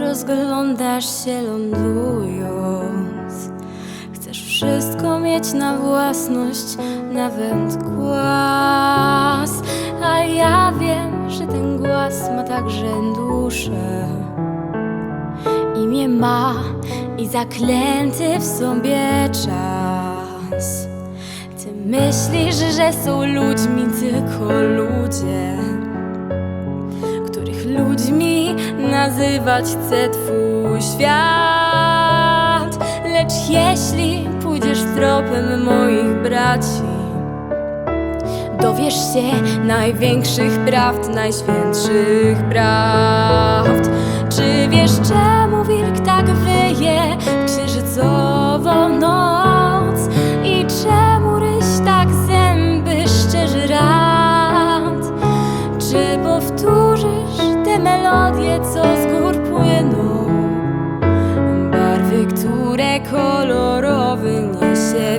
rozglądasz się lądując. Chcesz wszystko mieć na własność, nawet głaz. A ja wiem, że ten głaz ma także duszę. Imię ma i zaklęty w sobie czas. Ty myślisz, że są ludźmi tylko nazywać chce twój świat. Lecz jeśli pójdziesz tropem moich braci, dowiesz się największych prawd, najświętszych prawd. Czy wiesz, czemu wilk tak wyje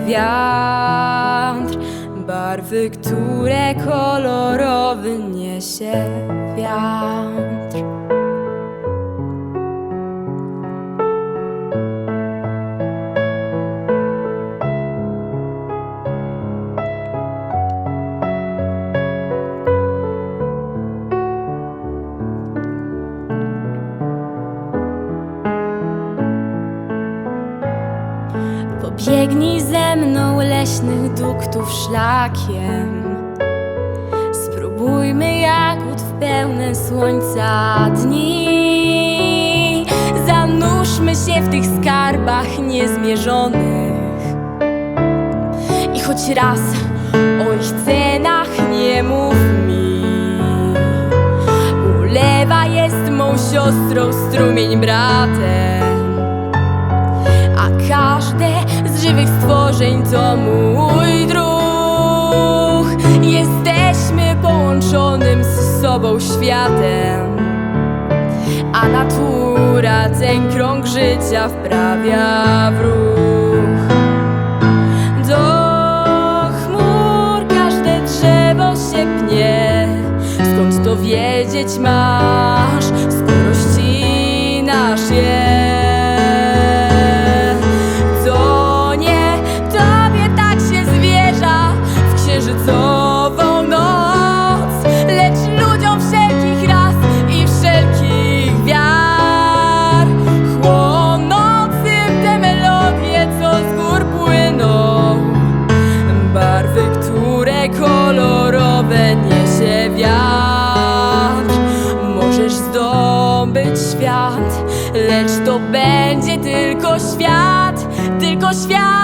wiatr Barwy, które kolorowy niesie wiatr Pobiegnij ze mną leśnych duktów szlakiem. Spróbujmy jagód w pełne słońca dni. Zanurzmy się w tych skarbach niezmierzonych. I choć raz o ich cenach nie mów mi. Ulewa jest mą siostrą, strumień bratem. A każde żywych stworzeń to mój druh. Jesteśmy połączonym z sobą światem, a natura ten krąg życia wprawia w ruch. Do chmur każde drzewo się pnie, skąd to wiedzieć masz, skoro ścinasz je. Świat, lecz